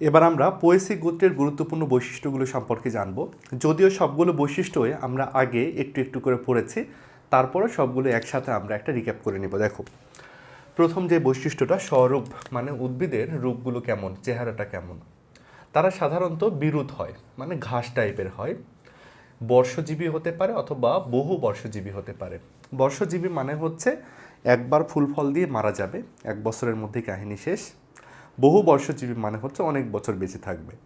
এবার আমরা পোয়েসি গোত্রের গুরুত্বপূর্ণ বৈশিষ্ট্যগুলো সম্পর্কে জানব। যদিও সবগুলো বৈশিষ্ট্যই আমরা আগে একটু একটু করে পড়েছি তারপরে সবগুলো একসাথে আমরা একটা রিক্যাপ করে নিব। দেখো, প্রথম যে বৈশিষ্ট্যটা স্বরূপ মানে উদ্ভিদের রূপগুলো কেমন, চেহারাটা কেমন? তারা সাধারণত বিরুদ হয় মানে ঘাস টাইপের হয়। বর্ষজীবী হতে পারে অথবা বহু বর্ষজীবী হতে পারে। বর্ষজীবী মানে হচ্ছে একবার ফুল ফল দিয়ে মারা যাবে, এক বছরের মধ্যে কাহিনী শেষ। বহু বর্ষজীবী মানে হচ্ছে অনেক বছর বেঁচে থাকবে।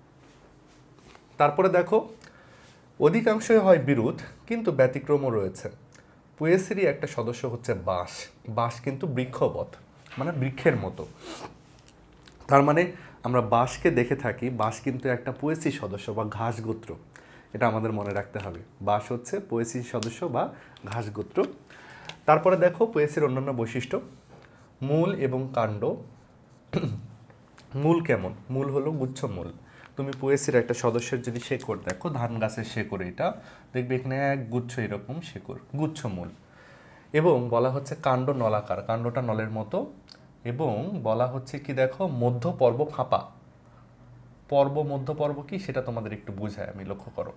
তারপরে দেখো, অধিকাংশই হয় বিরুদ্ধ, কিন্তু ব্যতিক্রমও রয়েছে। পুয়েসেরই একটা সদস্য হচ্ছে বাঁশ। বাঁশ কিন্তু বৃক্ষবধ মানে বৃক্ষের মতো। তার মানে আমরা বাঁশকে দেখে থাকি, বাঁশ কিন্তু একটা পোয়েসি সদস্য বা ঘাস গোত্র এটা আমাদের মনে রাখতে হবে। বাঁশ হচ্ছে পোয়েসি সদস্য বা ঘাস গোত্র তারপরে দেখো, পোয়েসির অন্যান্য বৈশিষ্ট্য। মূল এবং কাণ্ড। মূল কেমন? মূল হলো গুচ্ছ মূল। তুমি পোয়েসির একটা সদস্যের যদি শেকড় দেখো, ধান গাছের শেকড় এটা, দেখবে এখানে এক গুচ্ছ এরকম শেকড়, গুচ্ছ মূল। এবং বলা হচ্ছে কাণ্ড নলাকার, কাণ্ডটা নলের মতো। এবং বলা হচ্ছে কি দেখো, মধ্য পর্ব ফাঁপা। পর্ব, মধ্য পর্ব কি? সেটা তোমাদের একটু বোঝায়, আমি লক্ষ্য করো।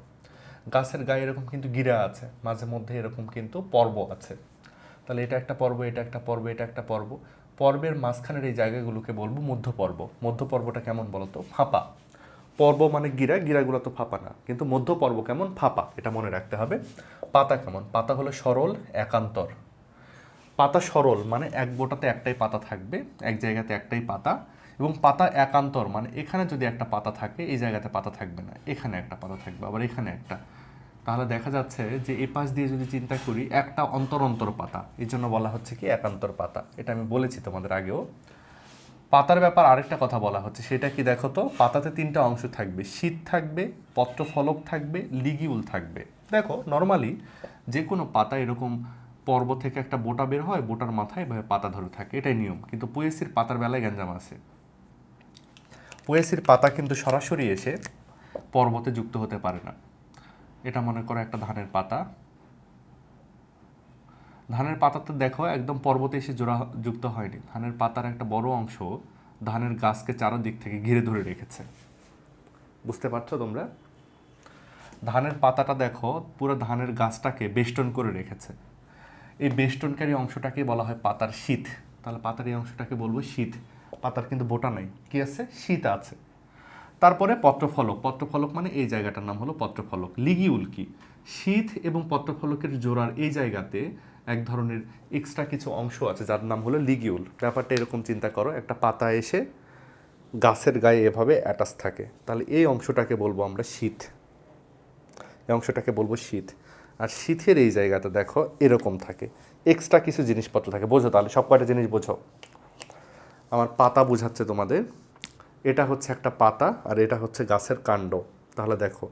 গাছের গায়ে এরকম কিন্তু গিরা আছে, মাঝে মধ্যে এরকম কিন্তু পর্ব আছে। তাহলে এটা একটা পর্ব, এটা একটা পর্ব, এটা একটা পর্ব। পর্বের মাঝখানের এই জায়গাগুলোকে বলব মধ্য পর্ব মধ্য পর্বটা কেমন বলতো? ফাঁপা। পর্ব মানে গিরা, গিরাগুলো তো ফাঁপা না। কিন্তু মধ্য পর্ব কেমন? ফাঁপা, এটা মনে রাখতে হবে। পাতা কেমন? পাতা হলো সরল, একান্তর। পাতা সরল মানে এক বোটাতে একটাই পাতা থাকবে, এক জায়গাতে একটাই পাতা। এবং পাতা একান্তর মানে এখানে যদি একটা পাতা থাকে, এই জায়গাতে পাতা থাকবে না। এখানে একটা পাতা থাকবে, আবার এখানে একটা। তাহলে দেখা যাচ্ছে যে এই পাশ দিয়ে যদি চিন্তা করি, একটা অন্তর অন্তর পাতা, এই জন্য বলা হচ্ছে কি একান্তর পাতা। এটা আমি বলেছি তোমাদের আগেও। পাতার ব্যাপার আরেকটা কথা বলা হচ্ছে, সেটা কি দেখো তো? পাতাতে তিনটা অংশ থাকবে, শীত থাকবে, পত্রফলক থাকবে, লিগিউল থাকবে। দেখো নর্মালি যে কোনো পাতা এরকম পর্ব থেকে একটা বোটা বের হয়, বোটার মাথায় এভাবে পাতা ধরে থাকে, এটাই নিয়ম। কিন্তু পোয়েসির পাতার বেলায় গ্যাঞ্জাম আছে। পোয়েসির পাতা কিন্তু সরাসরি এসে পর্বতে যুক্ত হতে পারে না। এটা মনে করো একটা ধানের পাতা। ধানের পাতাতে দেখো একদম পর্বতে এসে জোড়া যুক্ত হয়নি। ধানের পাতার একটা বড় অংশ ধানের গাছকে চারদিক থেকে ঘিরে ধরে রেখেছে। বুঝতে পারছ তোমরা? ধানের পাতাটা দেখো, পুরো ধানের গাছটাকে বেষ্টন করে রেখেছে। এই বেষ্টনকারী অংশটাকে বলা হয় পাতার শীত। তাহলে পাতার এই অংশটাকে বলব শীত। পাতার কিন্তু বোটা নাই। কি আছে? শীত আছে। তারপরে পত্রফলক। পত্রফলক মানে এই জায়গাটার নাম হলো পত্রফলক। লিগিউল কি শীত এবং পত্রফলকের জোড়ার এই জায়গাতে এক ধরনের এক্সট্রা কিছু অংশ আছে যার নাম হলো লিগিউল। ব্যাপারটা এরকম চিন্তা করো, একটা পাতা এসে গাছের গায়ে এভাবে অ্যাটাচ থাকে। তাহলে এই অংশটাকে বলব আমরা শীত। এই অংশটাকে বলব শীত। আর শীতের এই জায়গাতে দেখো এরকম থাকে। এক্সট্রা কিছু জিনিসপত্র থাকে। বোঝো তাহলে সব কয়টা জিনিস বোঝো। আমার পাতা বোঝাচ্ছে তোমাদের। এটা হচ্ছে একটা পাতা আর এটা হচ্ছে গাছের কাণ্ড। তাহলে দেখো,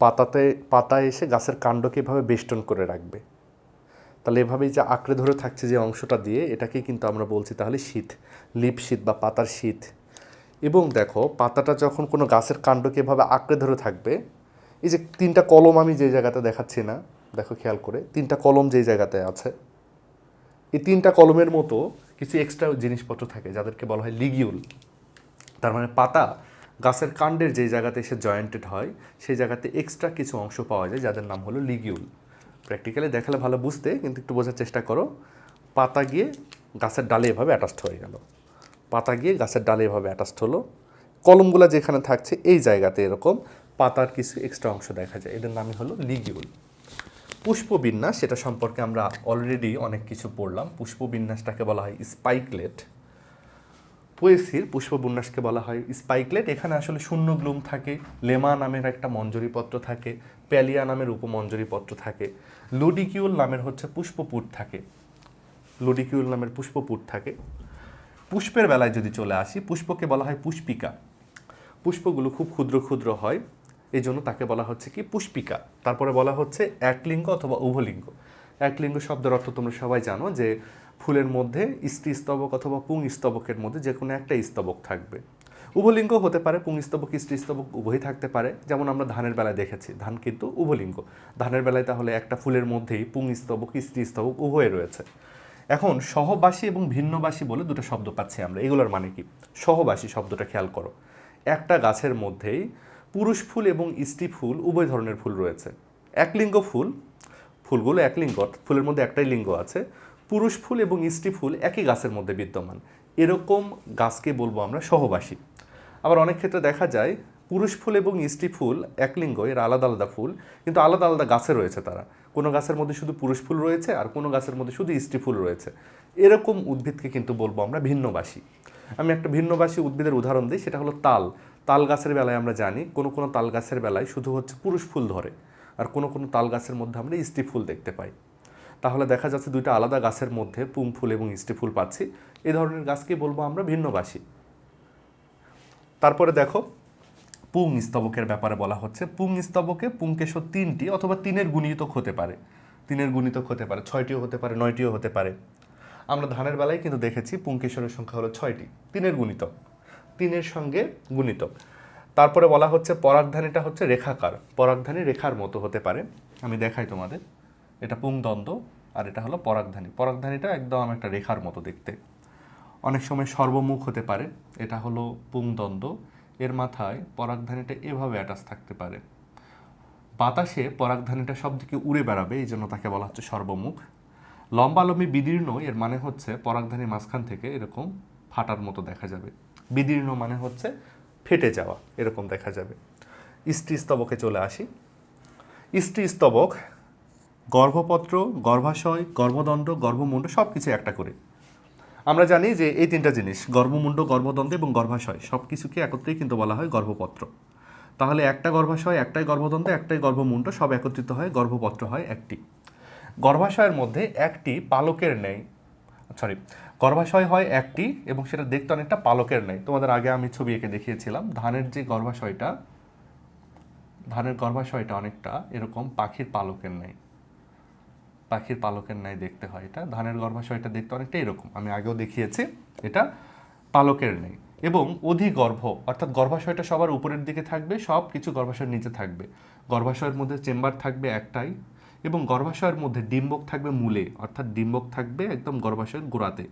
পাতাতে, পাতা এসে গাছের কাণ্ডকে এভাবে বেষ্টন করে রাখবে। তাহলে এভাবেই যে আঁকড়ে ধরে থাকছে যে অংশটা দিয়ে এটাকে কিন্তু আমরা বলছি তাহলে শীত, লিপ শীত বা পাতার শীত। এবং দেখো, পাতাটা যখন কোনো গাছের কাণ্ডকে এভাবে আঁকড়ে ধরে থাকবে, এই যে তিনটা কলম আমি যে জায়গাতে দেখাচ্ছি না, দেখো খেয়াল করে, তিনটা কলম যেই জায়গাতে আছে, এই তিনটা কলমের মতো কিছু এক্সট্রা জিনিসপত্র থাকে, যাদেরকে বলা হয় লিগিউল। তার মানে পাতা গাছের কাণ্ডের যে জায়গাতে এসে জয়েন্টেড হয়, সেই জায়গাতে এক্সট্রা কিছু অংশ পাওয়া যায়, যাদের নাম হলো লিগিউল প্র্যাকটিক্যালি দেখালে ভালো বুঝতে, কিন্তু একটু বোঝার চেষ্টা করো। পাতা গিয়ে গাছের ডালে এভাবে অ্যাটাচড হয়ে গেল। পাতা গিয়ে গাছের ডালে এভাবে অ্যাটাচড হলো। কলমগুলো যেখানে থাকছে, এই জায়গাতে এরকম পাতার কিছু এক্সট্রা অংশ দেখা যায়। এদের নামই হলো লিগিউল পুষ্পবিন্যাস, সেটা সম্পর্কে আমরা অলরেডি অনেক কিছু পড়লাম। পুষ্পবিন্যাসটাকে বলা হয় স্পাইকলেট পোয়েসির পুষ্পবিন্যাসকে বলা হয়। স্পাইকলেট এখানে আসলে শূন্য গ্লুম থাকে, লেমা নামের একটা মঞ্জরিপত্র থাকে, প্যালিয়া নামের উপমঞ্জরিপত্র থাকে, লুডিকিউল নামের হচ্ছে পুষ্পপুট থাকে। লুডিকিউল নামের পুষ্পপুট থাকে। পুষ্পের বেলায় যদি চলে আসি, পুষ্পকে বলা হয় পুষ্পিকা। পুষ্পগুলো খুব ক্ষুদ্র ক্ষুদ্র হয় এই জন্য তাকে বলা হচ্ছে কি পুষ্পিকা। তারপরে বলা হচ্ছে একলিঙ্গ অথবা উভলিঙ্গ। একলিঙ্গ শব্দের অর্থ তোমরা সবাই জানো যে ফুলের মধ্যে স্ত্রী স্তবক অথবা পুং স্তবকের মধ্যে যে কোনো একটা স্তবক থাকবে। উভলিঙ্গ হতে পারে, পুং স্তবক, স্ত্রী স্তবক উভয়ই থাকতে পারে। যেমন আমরা ধানের বেলায় দেখেছি, ধান কিন্তু উভলিঙ্গ। ধানের বেলায় তাহলে একটা ফুলের মধ্যেই পুং স্তবক, স্ত্রী স্তবক উভয় রয়েছে। এখন সহবাসী এবং ভিন্নবাসী বলে দুটো শব্দ পাচ্ছি আমরা। এগুলোর মানে কি? সহবাসী শব্দটা খেয়াল করো। একটা গাছের মধ্যেই পুরুষ ফুল এবং স্ত্রী ফুল, উভয় ধরনের ফুল রয়েছে। একলিঙ্গ ফুল, ফুলগুলো একলিঙ্গ, ফুলের মধ্যে একটাই লিঙ্গ আছে। পুরুষ ফুল এবং স্ত্রী ফুল একই গাছের মধ্যে বিদ্যমান। এরকম গাছকে বলব আমরা সহবাসী। আবার অনেক ক্ষেত্রে দেখা যায়, পুরুষ ফুল এবং স্ত্রী ফুল এক লিঙ্গ এর আলাদা আলাদা ফুল, কিন্তু আলাদা আলাদা গাছে রয়েছে তারা। কোনো গাছের মধ্যে শুধু পুরুষ ফুল রয়েছে আর কোনো গাছের মধ্যে শুধু স্ত্রী ফুল রয়েছে। এরকম উদ্ভিদকে কিন্তু বলব আমরা ভিন্নবাসী। আমি একটা ভিন্নবাসী উদ্ভিদের উদাহরণ দিই, সেটা হলো তাল। তাল গাছের বেলায় আমরা জানি, কোনো কোনো তাল গাছের বেলায় শুধু হচ্ছে পুরুষ ফুল ধরে, আর কোনো কোনো তাল গাছের মধ্যে আমরা স্ত্রী ফুল দেখতে পাই। তাহলে দেখা যাচ্ছে দুইটা আলাদা গাছের মধ্যে পুং ফুল এবং স্ত্রী ফুল পাচ্ছি। এই ধরনের গাছকে বলব আমরা ভিন্নবাসী তারপরে দেখো, পুং স্তবকের ব্যাপারে বলা হচ্ছে। পুং স্তবকে পুংকেশর তিনটি অথবা তিনের গুণিতক হতে পারে। তিনের গুণিতক হতে পারে, ছয়টিও হতে পারে, নয়টিও হতে পারে। আমরা ধানের বেলায় কিন্তু দেখেছি পুংকেশরের সংখ্যা হলো ছয়টি, তিনের গুণিতক, তিনের সঙ্গে গুণিতক। তারপরে বলা হচ্ছে পরাগধানীটা হচ্ছে রেখাকার, পরাগধানী রেখার মতো হতে পারে। আমি দেখাই তোমাদের, এটা পুংদ্বন্দ্ব আর এটা হলো পরাগধানী। পরাগধানীটা একদম একটা রেখার মতো দেখতে। অনেক সময় সর্বমুখ হতে পারে, এটা হলো পুংদ্বন্দ্ব। এর মাথায় পরাগধানীটা এভাবে অ্যাটাচ থাকতে পারে। বাতাসে পরাগধানীটা সব দিকে উড়ে বেড়াবে, এই জন্য তাকে বলা হচ্ছে সর্বমুখ। লম্বালম্বী বিদীর্ণ, এর মানে হচ্ছে পরাগধানীর মাঝখান থেকে এরকম ফাটার মতো দেখা যাবে। বিদীর্ণ মানে হচ্ছে ফেটে যাওয়া, এরকম দেখা যাবে। স্ত্রী স্তবকে চলে আসি। স্ত্রী স্তবক গর্ভপত্র, গর্ভাশয়, গর্ভদণ্ড, গর্ভমুণ্ড সব কিছু একটা করে। আমরা জানি যে এই তিনটা জিনিস, গর্ভমুণ্ড, গর্ভদণ্ড এবং গর্ভাশয় সব কিছুকে একত্রেই কিন্তু বলা হয় গর্ভপত্র। তাহলে একটা গর্ভাশয়, একটাই গর্ভদণ্ড, একটাই গর্ভমুণ্ড সব একত্রিত হয়, গর্ভপত্র হয় একটি। গর্ভাশয়ের মধ্যে একটি পালকের নেই। সরি গর্ভাশয় হয় একটি এবং সেটা দেখতে অনেকটা পালকের নেই। তোমাদের আগে আমি ছবি এঁকে দেখিয়েছিলাম, ধানের যে গর্ভাশয়টা, ধানের গর্ভাশয়টা অনেকটা এরকম পাখির পালকের নেই। পাখির পালকের ন্যায় দেখতে হয়। এটা ধানের গর্ভাশয়টা দেখতে অনেকটা এরকম। আমি আগেও দেখিয়েছি, এটা পালকের নেই এবং অধিগর্ভ, অর্থাৎ গর্ভাশয়টা সবার উপরের দিকে থাকবে সব কিছু গর্ভাশয়ের নিচে থাকবে। গর্ভাশয়ের মধ্যে চেম্বার থাকবে একটাই, এবং গর্ভাশয়ের মধ্যে ডিম্বক থাকবে মূলে, অর্থাৎ ডিম্বক থাকবে একদম গর্ভাশয়ের গোড়াতে।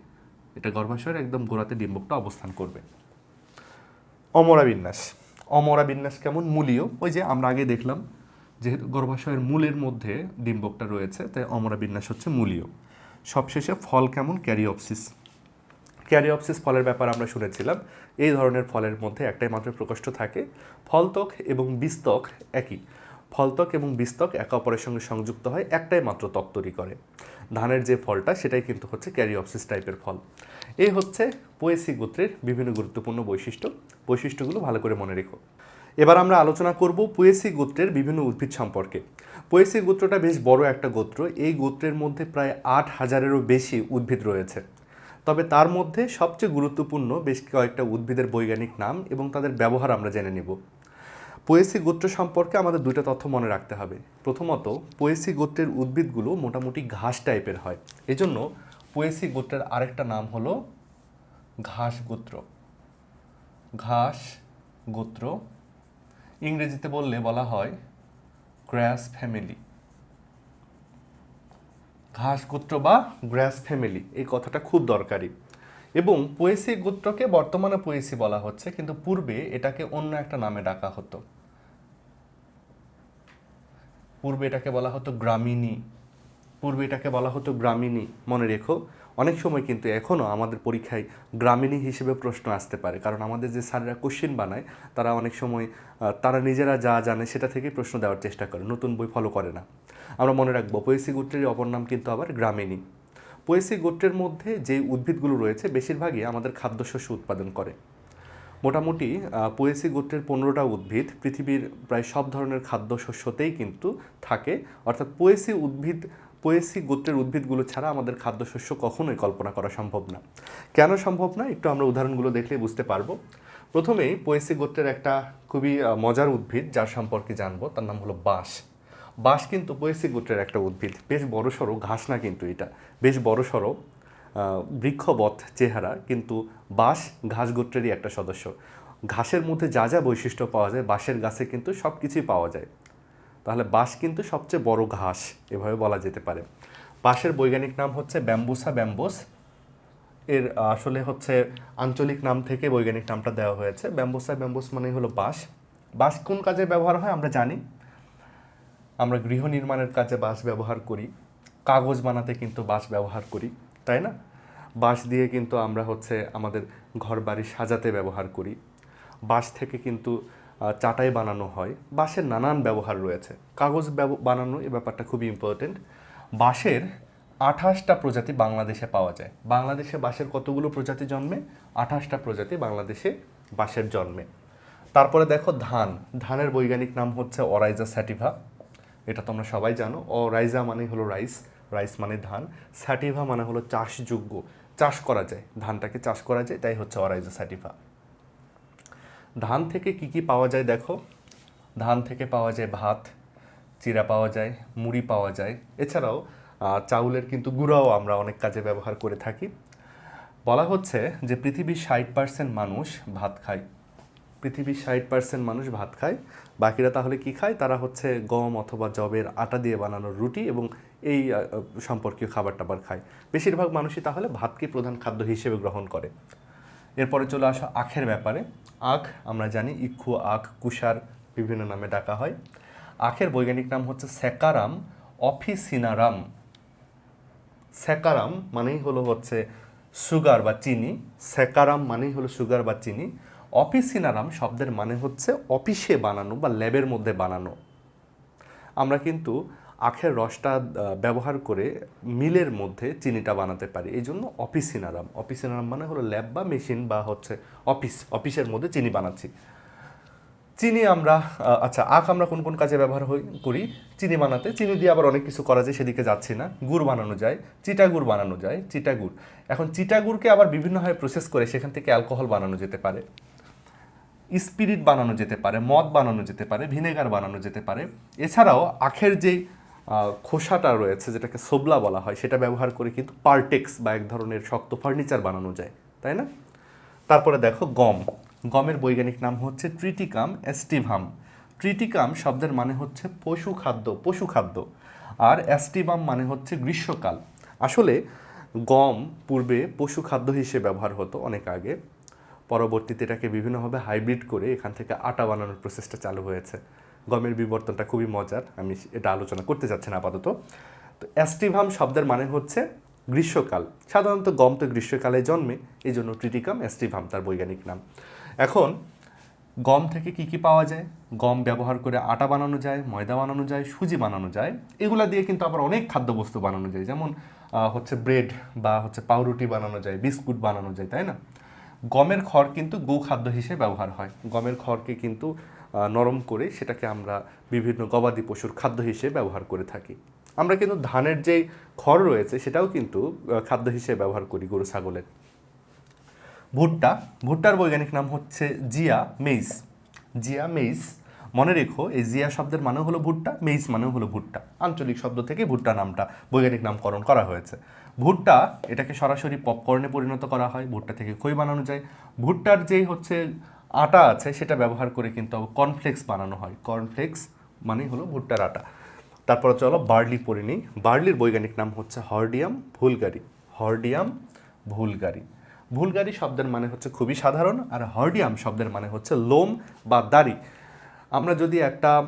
এটা গর্ভাশয়ের একদম গোড়াতে ডিম্বকটা অবস্থান করবে। অমরা বিন্যাস অমরা বিন্যাস কেমন? মূলীয়। ওই যে আমরা আগে দেখলাম যেহেতু গর্ভাশয়ের মূলের মধ্যে ডিম্বকটা রয়েছে, তাই অমরা বিন্যাস হচ্ছে মূলীয়। সবশেষে ফল কেমন? ক্যারিঅপসিস ক্যারিঅপসিস ফলের ব্যাপার আমরা শুনেছিলাম, এই ধরনের ফলের মধ্যে একটাই মাত্র প্রকোষ্ঠ থাকে। ফলত্বক এবং বিস্তক একই। ফলত্বক এবং বিস্তক একে অপরের সঙ্গে সংযুক্ত হয়, একটাই মাত্র ত্বক তৈরি করে। ধানের যে ফলটা, সেটাই কিন্তু হচ্ছে ক্যারিঅপসিস টাইপের ফল। এই হচ্ছে পোয়েসি গোত্রের বিভিন্ন গুরুত্বপূর্ণ বৈশিষ্ট্য। বৈশিষ্ট্যগুলো ভালো করে মনে রেখো। এবার আমরা আলোচনা করব পুয়েসি গোত্রের বিভিন্ন উদ্ভিদ সম্পর্কে। পোয়েসি গোত্রটা বেশ বড় একটা গোত্র। এই গোত্রের মধ্যে প্রায় আট হাজারেরও বেশি উদ্ভিদ রয়েছে। তবে তার মধ্যে সবচেয়ে গুরুত্বপূর্ণ বেশ কয়েকটা উদ্ভিদের বৈজ্ঞানিক নাম এবং তাদের ব্যবহার আমরা জেনে নেব। পোয়েসি গোত্র সম্পর্কে আমাদের দুইটা তথ্য মনে রাখতে হবে। প্রথমত, পোয়েসি গোত্রের উদ্ভিদগুলো মোটামুটি ঘাস টাইপের হয়। এজন্য পোয়েসি গোত্রের আরেকটা নাম হলো ঘাস গোত্র। ঘাস গোত্র। ইংরেজিতে বললে বলা হয় গ্র্যাস ফ্যামিলি। ঘাস গোত্র বা গ্র্যাস ফ্যামিলি, এই কথাটা খুব দরকারি। এবং পোয়েসি গোত্রকে বর্তমানে পোয়েসি বলা হচ্ছে, কিন্তু পূর্বে এটাকে অন্য একটা নামে ডাকা হতো। পূর্বে এটাকে বলা হতো গ্রামিনী পূর্বে এটাকে বলা হতো গ্রামিনী মনে রেখো। অনেক সময় কিন্তু এখনও আমাদের পরীক্ষায় গ্রামিনী হিসেবে প্রশ্ন আসতে পারে। কারণ আমাদের যে স্যাররা কোশ্চেন বানায়, তারা অনেক সময় তারা নিজেরা যা জানে সেটা থেকেই প্রশ্ন দেওয়ার চেষ্টা করে, নতুন বই ফলো করে না। আমরা মনে রাখব পৈসি গোত্রের অপর নাম কিন্তু আবার গ্রামিনী পৈসি গোত্রের মধ্যে যে উদ্ভিদগুলো রয়েছে, বেশিরভাগই আমাদের খাদ্যশস্য উৎপাদন করে। মোটামুটি পোয়েসি গোত্রের পনেরোটা উদ্ভিদ পৃথিবীর প্রায় সব ধরনের খাদ্যশস্যতেই কিন্তু থাকে। অর্থাৎ পোয়েসি উদ্ভিদ পোয়েসি গোত্রের উদ্ভিদগুলো ছাড়া আমাদের খাদ্যশস্য কখনোই কল্পনা করা সম্ভব না। কেন সম্ভব না? একটু আমরা উদাহরণগুলো দেখলে বুঝতে পারব। প্রথমেই পোয়েসি গোত্রের একটা খুবই মজার উদ্ভিদ যার সম্পর্কে জানব, তার নাম হলো বাঁশ। বাঁশ কিন্তু পোয়েসি গোত্রের একটা উদ্ভিদ। বেশ বড় সড়ো ঘাস না কিন্তু এটা। বেশ বড় সড়ো বৃক্ষবৎ চেহারা, কিন্তু বাঁশ ঘাস গোত্রেরই একটা সদস্য। ঘাসের মধ্যে যা যা বৈশিষ্ট্য পাওয়া যায়, বাঁশের গাছে কিন্তু সব কিছুই পাওয়া যায়। তাহলে বাঁশ কিন্তু সবচেয়ে বড় ঘাস, এভাবে বলা যেতে পারে। বাঁশের বৈজ্ঞানিক নাম হচ্ছে ব্যাম্বুসা ব্যাম্বোস। এর আসলে হচ্ছে আঞ্চলিক নাম থেকে বৈজ্ঞানিক নামটা দেওয়া হয়েছে। ব্যাম্বোসা ব্যাম্বোস মানে হলো বাঁশ। বাঁশ কোন কাজে ব্যবহার হয় আমরা জানি। আমরা গৃহ নির্মাণের কাজে বাঁশ ব্যবহার করি। কাগজ বানাতে কিন্তু বাঁশ ব্যবহার করি, তাই না? বাঁশ দিয়ে কিন্তু আমরা হচ্ছে আমাদের ঘর বাড়ি সাজাতে ব্যবহার করি। বাঁশ থেকে কিন্তু চাটাই বানানো হয়। বাঁশের নানান ব্যবহার রয়েছে। কাগজ বানানো এ ব্যাপারটা খুবই ইম্পর্টেন্ট বাঁশের আঠাশটা প্রজাতি বাংলাদেশে পাওয়া যায়। বাংলাদেশে বাঁশের কতগুলো প্রজাতি জন্মে? আঠাশটা প্রজাতি বাংলাদেশে বাঁশের জন্মে। তারপরে দেখো ধান। ধানের বৈজ্ঞানিক নাম হচ্ছে অরাইজা স্যাটিভা এটা তোমরা সবাই জানো। অরাইজা মানে হলো রাইস রাইস মানে ধান। স্যাটিভা মানে হলো চাষযোগ্য। চাষ করা যায়। ধানটাকে চাষ করা যায়। তাই হচ্ছে অরাইজা স্যাটিভা ধান থেকে কি কি পাওয়া যায় দেখো? ধান থেকে পাওয়া যায় ভাত, চিরা পাওয়া যায়, মুড়ি পাওয়া যায়। এছাড়াও চাউলের কিন্তু গুঁড়াও আমরা অনেক কাজে ব্যবহার করে থাকি। বলা হচ্ছে যে পৃথিবীর ষাট পার্সেন্ট মানুষ ভাত খায়। পৃথিবীর ষাট পার্সেন্ট মানুষ ভাত খায়। বাকিরা তাহলে কি খায়? তারা হচ্ছে গম অথবা জবের আটা দিয়ে বানানো রুটি এবং এই সম্পর্কীয় খাবার টাবার খায়। বেশিরভাগ মানুষই তাহলে ভাতকে প্রধান খাদ্য হিসেবে গ্রহণ করে। এরপরে চলে আসা আখের ব্যাপারে। আখ, আমরা জানি, ইক্ষু আখ, কুষার বিভিন্ন নামে ডাকা হয়। আখের বৈজ্ঞানিক নাম হচ্ছে স্যাকারাম, অফিসিনারাম। স্যাকারাম মানেই হলো হচ্ছে সুগার বা চিনি। স্যাকারাম মানেই হলো সুগার বা চিনি। অফিসিনারাম শব্দের মানে হচ্ছে অফিসে বানানো বা ল্যাবের মধ্যে বানানো। আমরা কিন্তু আখের রসটা ব্যবহার করে মিলের মধ্যে চিনিটা বানাতে পারি। এই জন্য অফিসিনারাম অফিসিনারাম মানে হলো ল্যাব বা মেশিন বা হচ্ছে অফিস। অফিসের মধ্যে চিনি বানাচ্ছি। চিনি আমরা আচ্ছা আখ আমরা কোন কোন কাজে ব্যবহার হই, করি? চিনি বানাতে। চিনি দিয়ে আবার অনেক কিছু করা যায়, সেদিকে যাচ্ছি না। গুড় বানানো যায়, চিটা গুড় বানানো যায়, চিটা গুড়। এখন চিটা গুড়কে আবার বিভিন্নভাবে প্রসেস করে সেখান থেকে অ্যালকোহল বানানো যেতে পারে। স্পিরিট বানানো যেতে পারে, মদ বানানো যেতে পারে ভিনেগার বানানো যেতে পারে। এছাড়াও আখের যে খোসাটা রয়েছে, যেটাকে সোবলা বলা হয়, সেটা ব্যবহার করে কিন্তু পার্টেক্স বা এক ধরনের শক্ত ফার্নিচার বানানো যায়, তাই না? তারপরে দেখো গম। গমের বৈজ্ঞানিক নাম হচ্ছে ট্রিটিকাম অ্যাস্টিভাম। ট্রিটিকাম শব্দের মানে হচ্ছে পশু খাদ্য পশু খাদ্য। আর অ্যাস্টিভাম মানে হচ্ছে গ্রীষ্মকাল। আসলে গম পূর্বে পশু খাদ্য হিসেবে ব্যবহার হতো অনেক আগে। পরবর্তীতে এটাকে বিভিন্নভাবে হাইব্রিড করে এখান থেকে আটা বানানোর প্রসেসটা চালু হয়েছে। গমের বিবর্তনটা খুবই মজার। আমি এটা আলোচনা করতে যাচ্ছি না আপাতত। তো অ্যাস্টিভাম শব্দের মানে হচ্ছে গ্রীষ্মকাল। সাধারণত গম তো গ্রীষ্মকালে জন্মে এই জন্য ট্রিটিকাম অ্যাস্টিভাম, তার বৈজ্ঞানিক নাম। এখন, গম থেকে কি কি পাওয়া যায়? গম ব্যবহার করে আটা বানানো যায়, ময়দা বানানো যায়, সুজি বানানো যায়। এগুলা দিয়ে কিন্তু আবার অনেক খাদ্যবস্তু বানানো যায়। যেমন হচ্ছে ব্রেড বা হচ্ছে পাউরুটি বানানো যায়, বিস্কুট বানানো যায়, তাই না? গমের খড় কিন্তু গো খাদ্য হিসেবে ব্যবহার হয়। গমের খড়কে কিন্তু নরম করে সেটাকে আমরা বিভিন্ন গবাদি পশুর খাদ্য হিসেবে ব্যবহার করে থাকি। আমরা কিন্তু ধানের যে খড় রয়েছে সেটাও কিন্তু খাদ্য হিসেবে ব্যবহার করি গরু, ছাগলের। ভুট্টা, ভুট্টার বৈজ্ঞানিক নাম হচ্ছে জিয়া মেইস। জিয়া মেইস, মনে রেখো, এই জিয়া শব্দের মানে হলো ভুট্টা, মেইস মানে হলো ভুট্টা। আঞ্চলিক শব্দ থেকে ভুট্টা নামটা, বৈজ্ঞানিক নামকরণ করা হয়েছে। ভুট্টা, এটাকে সরাসরি পপকর্নে পরিণত করা হয়, ভুট্টা থেকে খই বানানো যায়। ভুট্টার যেই হচ্ছে আটা আছে, সেটা ব্যবহার করে কিন্তু কর্নফ্লেক্স বানানো হয়। কর্নফ্লেক্স মানে হলো ভুট্টার আটা। তারপরে চলো বার্লি পড়ে নিই। বার্লির বৈজ্ঞানিক নাম হচ্ছে হর্ডিয়াম ভুলগারি হর্ডিয়াম ভুলগারি ভুলগারি শব্দের মানে হচ্ছে খুবই সাধারণ, আর হর্ডিয়াম শব্দের মানে হচ্ছে লোম বা দাড়ি। আমরা যদি একটা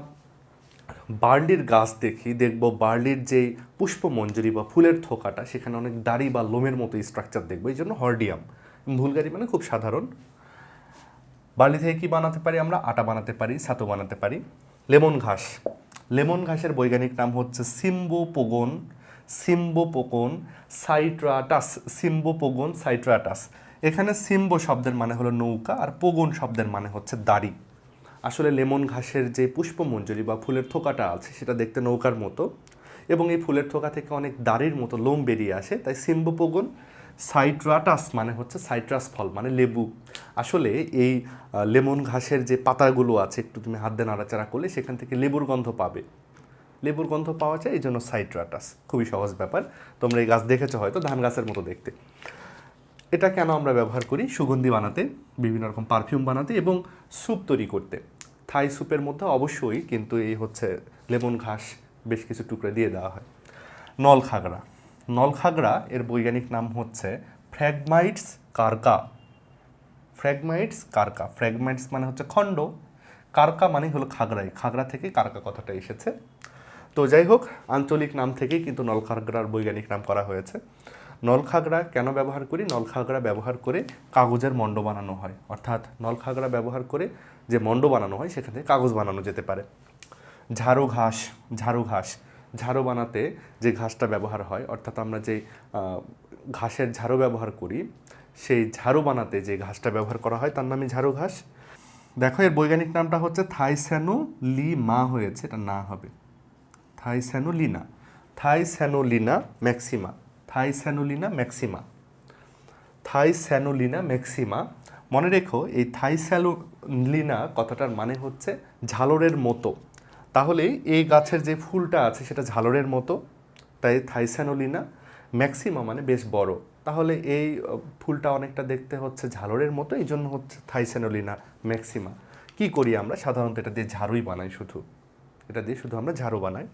বার্লির গাছ দেখি, দেখব বার্লির যে পুষ্পমঞ্জরি বা ফুলের থোকাটা, সেখানে অনেক দাড়ি বা লোমের মতো স্ট্রাকচার দেখব। এই জন্য হর্ডিয়াম ভুলগারি মানে খুব সাধারণ। বার্লি থেকে কি বানাতে পারি আমরা? আটা বানাতে পারি ছাতু বানাতে পারি। লেমন ঘাস। লেমন ঘাসের বৈজ্ঞানিক নাম হচ্ছে সিম্বোপোগন। সিম্বোপোগন সাইট্রাটাস। সিম্বোপোগন সাইট্রাটাস। এখানে সিম্বো শব্দের মানে হলো নৌকা আর পোগন শব্দের মানে হচ্ছে দাড়ি। আসলে লেমন ঘাসের যে পুষ্পমঞ্জরি বা ফুলের থোকাটা আছে, সেটা দেখতে নৌকার মতো এবং এই ফুলের থোকা থেকে অনেক দাড়ির মতো লোম বেরিয়ে আসে, তাই সিম্বোপোগন সাইট্রাটাস মানে হচ্ছে সাইট্রাস ফল মানে লেবু। আসলে এই লেমন ঘাসের যে পাতাগুলো আছে, একটু তুমি হাত দিয়ে নাড়াচাড়া করলে সেখান থেকে লেবুর গন্ধ পাবে। লেবুর গন্ধ পাওয়া যায় এই জন্য সাইট্রাটাস, খুবই সহজ ব্যাপার। তোমরা এই গাছ দেখেছ হয়তো, ধান গাছের মতো দেখতে। এটা কেন আমরা ব্যবহার করি? সুগন্ধি বানাতে, বিভিন্ন রকম পারফিউম বানাতে এবং স্যুপ তৈরি করতে। থাই স্যুপের মধ্যে অবশ্যই কিন্তু এই হচ্ছে লেমন ঘাস বেশ কিছু টুকরো দিয়ে দেওয়া হয়। নলখাগড়া নলখাগড়া এর বৈজ্ঞানিক নাম হচ্ছে ফ্র্যাগমাইটস কারকা। ফ্র্যাগমাইটস কারকা। ফ্র্যাগমাইটস মানে হচ্ছে খণ্ড। কারকা মানে হলো খাগড়াই। খাগড়া থেকে কারকা কথাটা এসেছে। তো যাই হোক, আঞ্চলিক নাম থেকেই কিন্তু নলখাগড়ার বৈজ্ঞানিক নাম করা হয়েছে। নলখাগড়া কেন ব্যবহার করি? নলখাগড়া ব্যবহার করে কাগজের মণ্ড বানানো হয়। অর্থাৎ নলখাগড়া ব্যবহার করে যে মণ্ড বানানো হয়, সেখান থেকে কাগজ বানানো যেতে পারে। ঝাড়ু ঘাস ঝাড়ু ঘাস। ঝাড়ু বানাতে যে ঘাসটা ব্যবহার হয়, অর্থাৎ আমরা যে ঘাসের ঝাড়ু ব্যবহার করি, সেই ঝাড়ু বানাতে যে ঘাসটা ব্যবহার করা হয়, তার নামই ঝাড়ু ঘাস। দেখো, এর বৈজ্ঞানিক নামটা হচ্ছে থাইস্যানো লি মা হয়েছে, এটা না হবে। Thysanolaena Thysanolaena maxima. Thysanolaena maxima. Thysanolaena maxima. মনে রেখো, এই থাইস্যালোলিনা কথাটার মানে হচ্ছে ঝালরের মতো। তাহলে এই গাছের যে ফুলটা আছে সেটা ঝালরের মতো, তাই থাইস্যানোলিনা ম্যাক্সিমা মানে বেশ বড়। তাহলে এই ফুলটা অনেকটা দেখতে হচ্ছে ঝালরের মতো, এই জন্য হচ্ছে থাইস্যানোলিনা ম্যাক্সিমা। কি করি আমরা? সাধারণত এটা দিয়ে ঝাড়ুই বানাই শুধু। এটা দিয়ে শুধু আমরা ঝাড়ু বানাই।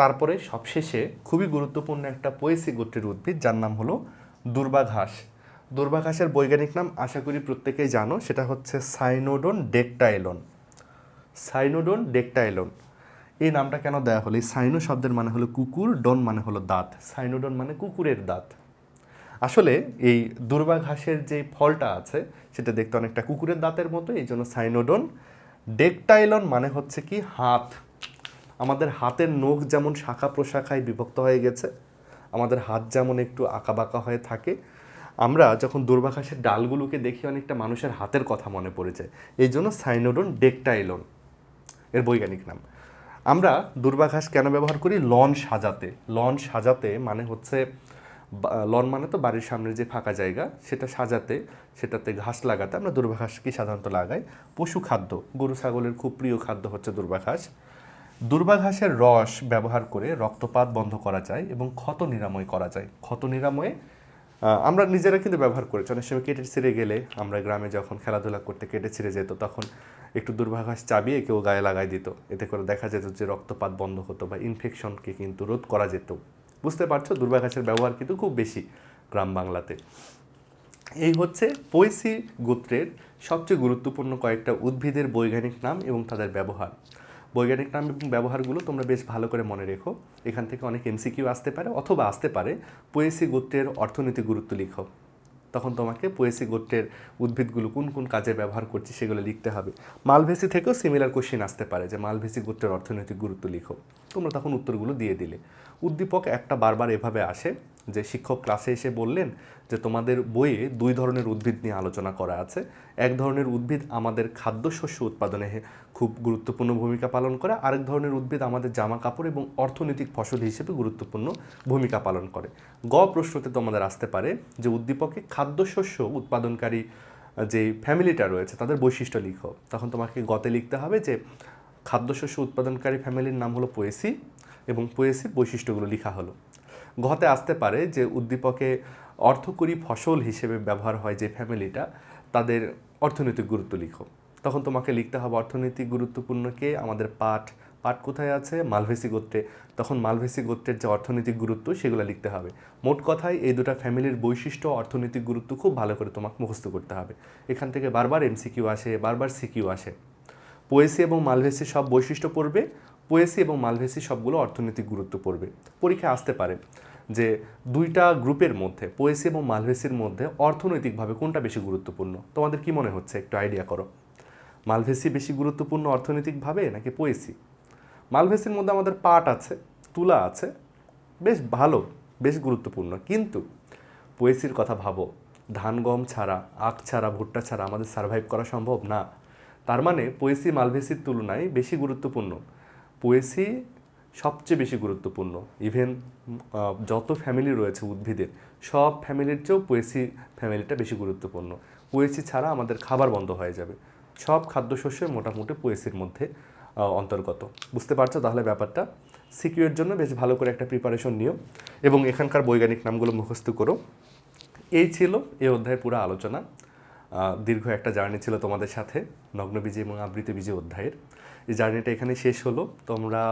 তারপরে সবশেষে খুবই গুরুত্বপূর্ণ একটা পোয়েসি গোত্রের উদ্ভিদ, যার নাম হলো দুর্বা ঘাস দুর্বা ঘাসের বৈজ্ঞানিক নাম আশা করি প্রত্যেকেই জানো, সেটা হচ্ছে সাইনোডন ডেকটাইলন। সাইনোডন ডেকটাইলন। এই নামটা কেন দেওয়া হলো? এই সাইনো শব্দের মানে হলো কুকুর, ডন মানে হলো দাঁত। সাইনোডন মানে কুকুরের দাঁত। আসলে এই দুর্বা ঘাসের যে ফলটা আছে, সেটা দেখতে অনেকটা কুকুরের দাঁতের মতো, এই জন্য সাইনোডন ডেকটাইলন মানে হচ্ছে কি হাত। আমাদের হাতের নখ যেমন শাখা প্রশাখায় বিভক্ত হয়ে গেছে, আমাদের হাত যেমন একটু আঁকাবাঁকা হয়ে থাকে, আমরা যখন দুর্বাঘাসের ডালগুলোকে দেখি, অনেকটা মানুষের হাতের কথা মনে পড়ে যায়। এই জন্য সাইনোডন ডেকটাইলন। এর বৈজ্ঞানিক নাম। আমরা দুর্বাঘাস কেন ব্যবহার করি? লন সাজাতে। লন সাজাতে মানে হচ্ছে লন মানে তো বাড়ির সামনে যে ফাঁকা জায়গা, সেটা সাজাতে, সেটাতে ঘাস লাগাতে। আমরা দুর্বাঘাস কি সাধারণত লাগাই। পশু খাদ্য। গরু, ছাগলের খুব প্রিয় খাদ্য হচ্ছে দুর্বাঘাস। দুর্বাঘাসের রস ব্যবহার করে রক্তপাত বন্ধ করা যায় এবং ক্ষত নিরাময় করা যায়। ক্ষত নিরাময়ে আমরা নিজেরা কিন্তু ব্যবহার করেছি। অনেক সময় কেটে ছিঁড়ে গেলে আমরা গ্রামে যখন খেলাধুলা করতে কেটে ছিঁড়ে যেত, তখন একটু দুর্ভাঘাস চাবিয়ে কেউ গায়ে লাগাই দিত। এতে করে দেখা যেত যে রক্তপাত বন্ধ হতো বা ইনফেকশনকে কিন্তু রোধ করা যেত। বুঝতে পারছ? দুর্ভাঘাসের ব্যবহার কিন্তু খুব বেশি গ্রাম বাংলাতে। এই হচ্ছে পৈসি গোত্রের সবচেয়ে গুরুত্বপূর্ণ কয়েকটা উদ্ভিদের বৈজ্ঞানিক নাম এবং তাদের ব্যবহার। বৈজ্ঞানিক নাম এবং ব্যবহারগুলো তোমরা বেশ ভালো করে মনে রেখো। এখান থেকে অনেক এমসিকিউ আসতে পারে অথবা আসতে পারে। পৈসি গোত্রের অর্থনীতি গুরুত্ব লিখো। তখন তোমাকে পোয়েসি গোত্রের উদ্ভিদগুলো কোন কোন কাজে ব্যবহার করছি সেগুলো লিখতে হবে। মালভেসি থেকেও সিমিলার কোশ্চিন আসতে পারে যে মালভেসি গোত্রের অর্থনৈতিক গুরুত্ব লিখো। তোমরা তখন উত্তরগুলো দিয়ে দিলে। উদ্দীপক একটা বারবার এভাবে আসে যে শিক্ষক ক্লাসে এসে বললেন যে তোমাদের বইয়ে দুই ধরনের উদ্ভিদ নিয়ে আলোচনা করা আছে। এক ধরনের উদ্ভিদ আমাদের খাদ্যশস্য উৎপাদনে খুব গুরুত্বপূর্ণ ভূমিকা পালন করে। আরেক ধরনের উদ্ভিদ আমাদের জামা কাপড় এবং অর্থনৈতিক ফসল হিসেবে গুরুত্বপূর্ণ ভূমিকা পালন করে। গ প্রশ্নতে তোমাদের আসতে পারে যে উদ্দীপকে খাদ্যশস্য উৎপাদনকারী যে ফ্যামিলিটা রয়েছে, তাদের বৈশিষ্ট্য লিখো। তখন তোমাকে গতে লিখতে হবে যে খাদ্যশস্য উৎপাদনকারী ফ্যামিলির নাম হলো পোয়েসি এবং পোয়েসির বৈশিষ্ট্যগুলো লেখা হলো। ঘতে আসতে পারে যে উদ্দীপকে অর্থকরী ফসল হিসেবে ব্যবহার হয় যে ফ্যামিলিটা, তাদের অর্থনৈতিক গুরুত্ব লিখো। তখন তোমাকে লিখতে হবে অর্থনৈতিক গুরুত্বপূর্ণকে আমাদের পাট পাট কোথায় আছে? মালভেসি গোত্রে। তখন মালভেসি গোত্রের যে অর্থনৈতিক গুরুত্ব, সেগুলো লিখতে হবে। মোট কথায়, এই দুটো ফ্যামিলির বৈশিষ্ট্য, অর্থনৈতিক গুরুত্ব খুব ভালো করে তোমাকে মুখস্থ করতে হবে। এখান থেকে বারবার এমসিকিউ আসে, বারবার সিকিউ আসে। পোয়েসি এবং মালভেসি সব বৈশিষ্ট্য পড়বে। পোয়েসি এবং মালভেসি সবগুলো অর্থনৈতিক গুরুত্ব পড়বে। পরীক্ষায় আসতে পারে যে দুইটা গ্রুপের মধ্যে, পোয়েসি এবং মালভেসির মধ্যে অর্থনৈতিকভাবে কোনটা বেশি গুরুত্বপূর্ণ? তোমাদের কি মনে হচ্ছে? একটু আইডিয়া করো। মালভেসি বেশি গুরুত্বপূর্ণ অর্থনৈতিকভাবে নাকি পোয়েসি? মালভেসির মধ্যে আমাদের পাট আছে, তুলা আছে, বেশ ভালো, বেশ গুরুত্বপূর্ণ। কিন্তু পোয়েসির কথা ভাবো, ধান, গম ছাড়া, আখ ছাড়া, ভুট্টা ছাড়া আমাদের সার্ভাইভ করা সম্ভব না। তার মানে পোয়েসি, মালভেসির তুলনায় বেশি গুরুত্বপূর্ণ। পোয়েসি সবচেয়ে বেশি গুরুত্বপূর্ণ. ইভেন যত ফ্যামিলি রয়েছে উদ্ভিদের, সব ফ্যামিলির চেয়েও পোয়েসি ফ্যামিলিটা বেশি গুরুত্বপূর্ণ। পোয়েসি ছাড়া আমাদের খাবার বন্ধ হয়ে যাবে। সব খাদ্যশস্যই মোটামুটি পোয়েসির মধ্যে অন্তর্গত। বুঝতে পারছ তাহলে ব্যাপারটা? সিকিউর জন্য বেশ ভালো করে একটা প্রিপারেশন নিও এবং এখানকার বৈজ্ঞানিক নামগুলো মুখস্থ করো। এই ছিল এই অধ্যায়ের পুরো আলোচনা। দীর্ঘ একটা জার্নি ছিল তোমাদের সাথে, নগ্নবীজি এবং আবৃত্তি বীজি অধ্যায়ের। এই জার্নিটা এখানে শেষ হলো। তোমরা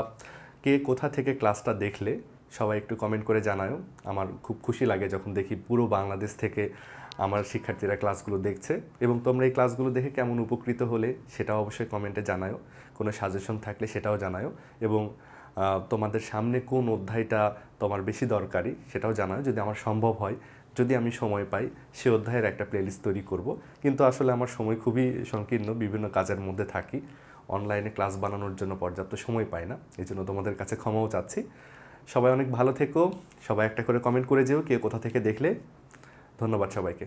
কে কোথা থেকে ক্লাসটা দেখলে সবাই একটু কমেন্ট করে জানাও আমার খুব খুশি লাগে যখন দেখি পুরো বাংলাদেশ থেকে আমার শিক্ষার্থীরা ক্লাসগুলো দেখছে এবং তোমরা এই ক্লাসগুলো দেখে কেমন উপকৃত হলে সেটাও অবশ্যই কমেন্টে জানাও কোনো সাজেশন থাকলে সেটাও জানাও এবং তোমাদের সামনে কোন অধ্যায়টা তোমার বেশি দরকারি সেটাও জানাও যদি আমার সম্ভব হয়, যদি আমি সময় পাই, সে অধ্যায়ের একটা প্লেলিস্ট তৈরি করব। কিন্তু আসলে আমার সময় খুবই সংকীর্ণ, বিভিন্ন কাজের মধ্যে থাকি। অনলাইনে ক্লাস বানানোর জন্য পর্যাপ্ত সময় পায় না, এই জন্য তোমাদের কাছে ক্ষমাও চাচ্ছি। সবাই অনেক ভালো থেকো, সবাই একটা করে কমেন্ট করে যেও, কে কোথা থেকে দেখলে। ধন্যবাদ সবাইকে।